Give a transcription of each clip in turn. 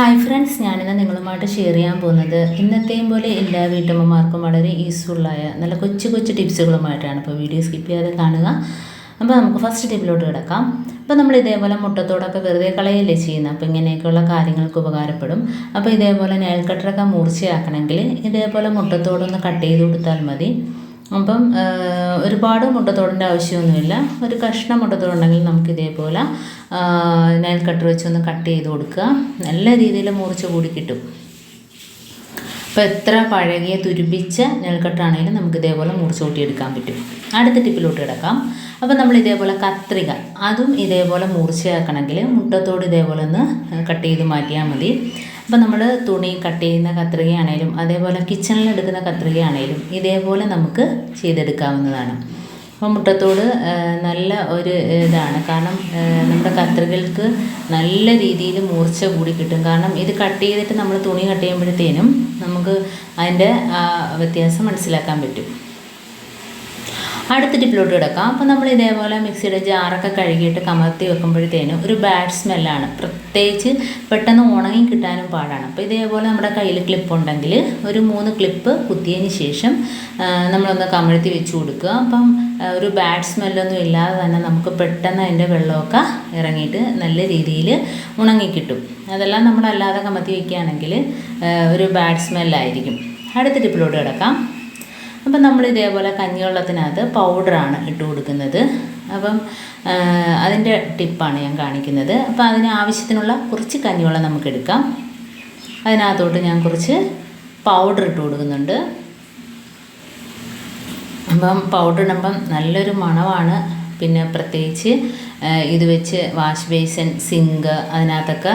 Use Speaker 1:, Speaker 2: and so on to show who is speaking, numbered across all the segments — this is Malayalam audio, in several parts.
Speaker 1: ഹായ് ഫ്രണ്ട്സ് ഞാനിന്ന് നിങ്ങളുമായിട്ട് ഷെയർ ചെയ്യാൻ പോകുന്നത് ഇന്നത്തെയും പോലെ എല്ലാ വീട്ടമ്മമാർക്കും വളരെ യൂസ്ഫുള്ളായ നല്ല കൊച്ചു കൊച്ചു ടിപ്സുകളുമായിട്ടാണ് അപ്പോൾ വീഡിയോ സ്കിപ്പ് ചെയ്യാതെ കാണുക. അപ്പോൾ നമുക്ക് ഫസ്റ്റ് ടിപ്പിലോട്ട് കിടക്കാം. അപ്പോൾ നമ്മൾ ഇതേപോലെ മുട്ടത്തോടൊക്കെ വെറുതെ കളയല്ലേ ചെയ്യുന്നത്? അപ്പോൾ ഇങ്ങനെയൊക്കെയുള്ള കാര്യങ്ങൾക്ക് ഉപകാരപ്പെടും. അപ്പോൾ ഇതേപോലെ നെയിൽ കട്ടറൊക്കെ മൂർച്ചയാക്കണമെങ്കിൽ ഇതേപോലെ മുട്ടത്തോടൊന്ന് കട്ട് ചെയ്ത് കൊടുത്താൽ മതി. അപ്പം ഒരുപാട് മുട്ടത്തോടിന്റെ ആവശ്യമൊന്നുമില്ല. ഒരു കഷ്ണം മുട്ടത്തോടുണ്ടെങ്കിൽ നമുക്ക് ഇതേപോലെ നൈൽ കട്ടർ വെച്ചൊന്ന് കട്ട് ചെയ്ത് കൊടുക്കുക. നല്ല രീതിയിൽ മുറിച്ച് കൂടി കിട്ടും. അപ്പോൾ എത്ര പഴകിയ തുരുമ്പിച്ച നെൽക്കെട്ടാണെങ്കിലും നമുക്ക് ഇതേപോലെ മുറിച്ച് കൂട്ടിയെടുക്കാൻ പറ്റും. അടുത്ത ടിപ്പിലോട്ട് കിടക്കാം. അപ്പോൾ നമ്മൾ ഇതേപോലെ കത്രിക അതും ഇതേപോലെ മുറിച്ചാക്കണമെങ്കിൽ മുട്ടത്തോട് ഇതേപോലെ ഒന്ന് കട്ട് ചെയ്ത് മാറ്റിയാൽ മതി. അപ്പോൾ നമ്മൾ തുണി കട്ട് ചെയ്യുന്ന കത്രികയാണേലും അതേപോലെ കിച്ചണിൽ എടുക്കുന്ന കത്രികയാണേലും ഇതേപോലെ നമുക്ക് ചെയ്തെടുക്കാവുന്നതാണ്. അപ്പോൾ മുട്ടത്തോട് നല്ല ഒരു ഇതാണ്. കാരണം നമ്മുടെ കത്രികൾക്ക് നല്ല രീതിയിൽ മൂർച്ച കൂടി കിട്ടും. കാരണം ഇത് കട്ട് ചെയ്തിട്ട് നമ്മൾ തുണി കട്ട് ചെയ്യുമ്പോഴത്തേനും നമുക്ക് അതിന്റെ വ്യത്യാസം മനസ്സിലാക്കാൻ പറ്റും. അടുത്ത ടിപ്പിലോട്ട് കിടക്കാം. അപ്പോൾ നമ്മൾ ഇതേപോലെ മിക്സിയുടെ ജാറൊക്കെ കഴുകിയിട്ട് കമർത്തി വെക്കുമ്പോഴത്തേനും ഒരു ബാഡ് സ്മെല്ലാണ് പ്രത്യേകിച്ച് പെട്ടെന്ന് ഉണങ്ങി കിട്ടാനും പാടാണ്. അപ്പോൾ ഇതേപോലെ നമ്മുടെ കയ്യിൽ ക്ലിപ്പ് ഉണ്ടെങ്കിൽ ഒരു മൂന്ന് ക്ലിപ്പ് കുത്തിയതിന് ശേഷം നമ്മളൊന്ന് കമഴ്ത്തി വെച്ച് കൊടുക്കുക. അപ്പം ഒരു ബാഡ് സ്മെല്ലൊന്നും ഇല്ലാതെ തന്നെ നമുക്ക് പെട്ടെന്ന് അതിന്റെ വെള്ളമൊക്കെ ഇറങ്ങിയിട്ട് നല്ല രീതിയിൽ ഉണങ്ങിക്കിട്ടും അതെല്ലാം നമ്മളല്ലാതെ കമത്തി വയ്ക്കുകയാണെങ്കിൽ ഒരു ബാഡ് സ്മെല്ലായിരിക്കും അടുത്ത ടിപ്പിലോട്ട് കിടക്കാം. അപ്പം നമ്മൾ ഇതേപോലെ കഞ്ഞിവെള്ളത്തിനകത്ത് പൗഡറാണ് ഇട്ട് കൊടുക്കുന്നത് അപ്പം അതിന്റെ ടിപ്പാണ് ഞാൻ കാണിക്കുന്നത്. അപ്പം അതിന് ആവശ്യത്തിനുള്ള കുറച്ച് കഞ്ഞിവെള്ളം നമുക്ക് എടുക്കാം അതിനകത്തോട്ട് ഞാൻ കുറച്ച് പൗഡർ ഇട്ട് കൊടുക്കുന്നുണ്ട് അപ്പം പൗഡർ ഇടുമ്പം നല്ലൊരു മണമാണ്. പിന്നെ പ്രത്യേകിച്ച് ഇത് വെച്ച് വാഷ് ബേസൻ സിങ്ക് അതിനകത്തൊക്കെ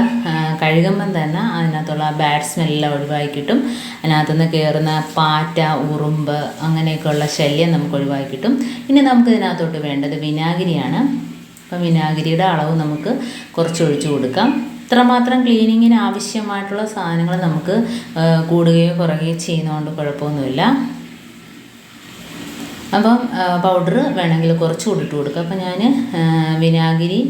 Speaker 1: കഴുകുമ്പം തന്നെ അതിനകത്തുള്ള ബാഡ് സ്മെല്ലെല്ലാം ഒഴിവാക്കി കിട്ടും. അതിനകത്തുനിന്ന് കയറുന്ന പാറ്റ ഉറുമ്പ് അങ്ങനെയൊക്കെയുള്ള ശല്യം നമുക്ക് ഒഴിവാക്കി കിട്ടും. ഇനി നമുക്ക് ഇതിനകത്തോട്ട് വേണ്ടത് വിനാഗിരിയാണ്. അപ്പം വിനാഗിരിയുടെ അളവ് നമുക്ക് കുറച്ച് ഒഴിച്ചു കൊടുക്കാം. ഇത്രമാത്രം ക്ലീനിങ്ങിന് ആവശ്യമായിട്ടുള്ള സാധനങ്ങൾ നമുക്ക് കൂടുകയോ കുറയുകയോ ചെയ്യുന്നതുകൊണ്ട് കുഴപ്പമൊന്നുമില്ല. അപ്പം പൗഡർ വേണമെങ്കിൽ കുറച്ച് കൂടി ഇട്ട് കൊടുക്കുക അപ്പം ഞാൻ വിനാഗിരി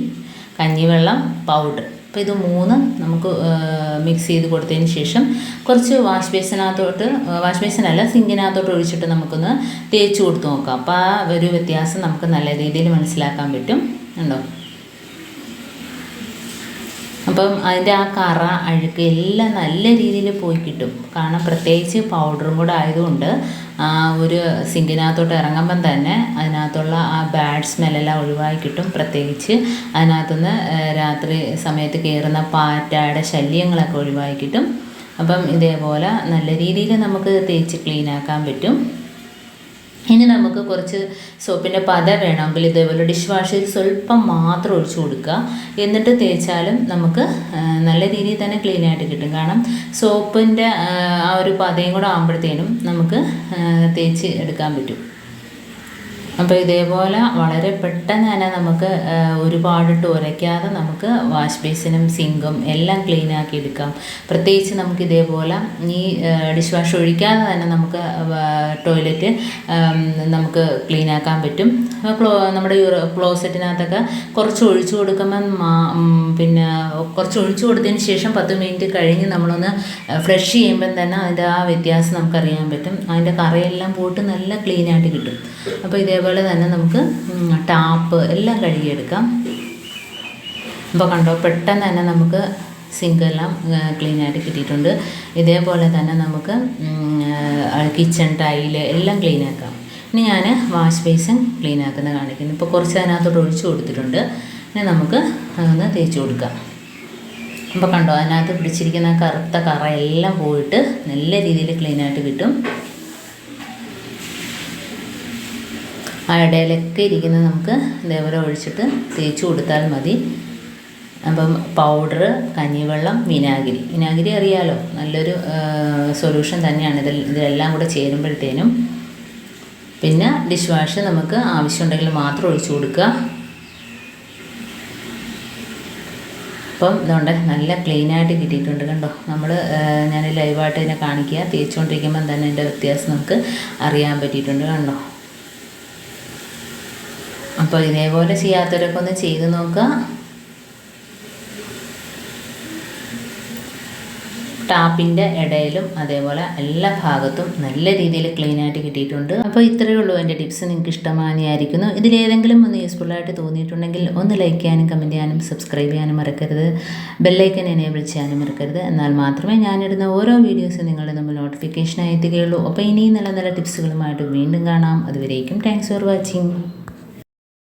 Speaker 1: കഞ്ഞിവെള്ളം പൗഡർ അപ്പോൾ ഇത് മൂന്നും നമുക്ക് മിക്സ് ചെയ്ത് കൊടുത്തതിന് ശേഷം കുറച്ച് വാഷ് ബേസിനകത്തോട്ട് വാഷ് ബേസിനല്ല സിങ്കിനകത്തോട്ട് ഒഴിച്ചിട്ട് നമുക്കൊന്ന് തേച്ച് കൊടുത്ത് നോക്കാം. അപ്പോൾ ആ ഒരു വ്യത്യാസം നമുക്ക് നല്ല രീതിയിൽ മനസ്സിലാക്കാൻ പറ്റും. ഉണ്ടോ അപ്പം അതിന്റെ ആ കറ അഴുക്ക് എല്ലാം നല്ല രീതിയിൽ പോയി കിട്ടും. കാരണം പ്രത്യേകിച്ച് പൗഡറും കൂടെ ആയതുകൊണ്ട് ആ ഒരു സിങ്കിനകത്തോട്ട് ഇറങ്ങുമ്പം തന്നെ അതിനകത്തുള്ള ആ ബാഡ് സ്മെല്ലെല്ലാം ഒഴിവായി കിട്ടും പ്രത്യേകിച്ച് അതിനകത്തുനിന്ന് രാത്രി സമയത്ത് കയറുന്ന പാറ്റയുടെ ശല്യങ്ങളൊക്കെ ഒഴിവായി കിട്ടും. അപ്പം ഇതേപോലെ നല്ല രീതിയിൽ നമുക്ക് തേച്ച് ക്ലീനാക്കാൻ പറ്റും. ഇനി നമുക്ക് കുറച്ച് സോപ്പിന്റെ പത വേണമെങ്കിൽ ഇതേപോലെ ഡിഷ് വാഷിൽ സ്വല്പം മാത്രം ഒഴിച്ചു കൊടുക്കുക. എന്നിട്ട് തേച്ചാലും നമുക്ക് നല്ല രീതിയിൽ തന്നെ ക്ലീൻ ആയിട്ട് കിട്ടും. കാരണം സോപ്പിന്റെ ആ ഒരു പതയും കൂടെ ആകുമ്പോഴത്തേനും നമുക്ക് തേച്ച് എടുക്കാൻ പറ്റും. അപ്പോൾ ഇതേപോലെ വളരെ പെട്ടെന്ന് തന്നെ നമുക്ക് ഒരുപാടിട്ട് ഉരയ്ക്കാതെ നമുക്ക് വാഷ് ബേസിനും സിങ്കും എല്ലാം ക്ലീൻ ആക്കി എടുക്കാം. പ്രത്യേകിച്ച് നമുക്ക് ഇതേപോലെ ഈ ഡിഷ് വാഷ് ഒഴിക്കാതെ തന്നെ നമുക്ക് ടോയ്ലറ്റ് നമുക്ക് ക്ലീൻ ആക്കാൻ പറ്റും. ക്ലോ നമ്മുടെ ക്ലോസറ്റിനകത്തൊക്കെ കുറച്ച് ഒഴിച്ചു കൊടുക്കുമ്പം പിന്നെ കുറച്ച് ഒഴിച്ചു കൊടുത്തതിന് ശേഷം പത്ത് മിനിറ്റ് കഴിഞ്ഞ് നമ്മളൊന്ന് ഫ്രഷ് ചെയ്യുമ്പം തന്നെ അതിന്റെ ആ വ്യത്യാസം നമുക്കറിയാൻ പറ്റും. അതിന്റെ കറയെല്ലാം പോയിട്ട് നല്ല ക്ലീൻ ആയിട്ട് കിട്ടും. അപ്പോൾ ഇതേപോലെ തന്നെ നമുക്ക് ടാപ്പ് എല്ലാം കഴുകിയെടുക്കാം. അപ്പോൾ കണ്ടോ പെട്ടെന്ന് തന്നെ നമുക്ക് സിങ്കെല്ലാം ക്ലീനായിട്ട് കിട്ടിയിട്ടുണ്ട്. ഇതേപോലെ തന്നെ നമുക്ക് കിച്ചൺ ടൈൽ എല്ലാം ക്ലീൻ ആക്കാം. ഇനി ഞാൻ വാഷ് ബേസിൻ ക്ലീൻ ആക്കുന്ന കാണിക്കുന്നു. ഇപ്പോൾ കുറച്ച് അതിനകത്തോട്ട് ഒഴിച്ചു കൊടുത്തിട്ടുണ്ട്. ഇനി നമുക്ക് അതൊന്ന് തേച്ച് കൊടുക്കാം. അപ്പോൾ കണ്ടോ അതിനകത്ത് പിടിച്ചിരിക്കുന്ന കറുത്ത കറ എല്ലാം പോയിട്ട് നല്ല രീതിയിൽ ക്ലീൻ ആയിട്ട് കിട്ടും. ആ ഇടയിലൊക്കെ ഇരിക്കുന്നത് നമുക്ക് ഇതേപോലെ ഒഴിച്ചിട്ട് തേച്ച് കൊടുത്താൽ മതി. അപ്പം പൗഡർ കഞ്ഞിവെള്ളം വിനാഗിരി. വിനാഗിരി അറിയാലോ നല്ലൊരു സൊല്യൂഷൻ തന്നെയാണ്. ഇതിൽ ഇതിലെല്ലാം കൂടെ ചേരുമ്പോഴത്തേനും പിന്നെ ഡിഷ് വാഷ് നമുക്ക് ആവശ്യമുണ്ടെങ്കിൽ മാത്രം ഒഴിച്ചു കൊടുക്കുക. അപ്പം ഇതുകൊണ്ട് നല്ല ക്ലീൻ ആയിട്ട് കിട്ടിയിട്ടുണ്ട് കണ്ടോ? നമ്മൾ ഞാൻ ലൈവായിട്ട് ഇതിനെ കാണിക്കുക. തേച്ചുകൊണ്ടിരിക്കുമ്പം തന്നെ അതിന്റെ വ്യത്യാസം നമുക്ക് അറിയാൻ പറ്റിയിട്ടുണ്ട് കണ്ടോ? അപ്പോൾ ഇതേപോലെ ചെയ്യാത്തവരൊക്കെ ഒന്ന് ചെയ്ത് നോക്കുക. ടാപ്പിന്റെ ഇടയിലും അതേപോലെ എല്ലാ ഭാഗത്തും നല്ല രീതിയിൽ ക്ലീൻ ആയിട്ട് കിട്ടിയിട്ടുണ്ട്. അപ്പോൾ ഇത്രയേ ഉള്ളൂ എന്റെ ടിപ്സ്. നിങ്ങൾക്ക് ഇഷ്ടമാനിയായിരിക്കുന്നു ഇതിലേതെങ്കിലും ഒന്ന് യൂസ്ഫുൾ ആയിട്ട് തോന്നിയിട്ടുണ്ടെങ്കിൽ ഒന്ന് ലൈക്ക് ചെയ്യാനും കമന്റ് ചെയ്യാനും സബ്സ്ക്രൈബ് ചെയ്യാനും മറക്കരുത്. ബെല്ലൈക്കൻ എനേബിൾ ചെയ്യാനും മറക്കരുത്. എന്നാൽ മാത്രമേ ഞാനിടുന്ന ഓരോ വീഡിയോസും നിങ്ങളുടെ നമ്മൾ നോട്ടിഫിക്കേഷനായി എത്തുകയുള്ളൂ. അപ്പോൾ ഇനിയും നല്ല നല്ല ടിപ്സുകളുമായിട്ട് വീണ്ടും കാണാം. അതുവരേക്കും താങ്ക്സ് ഫോർ വാച്ചിങ്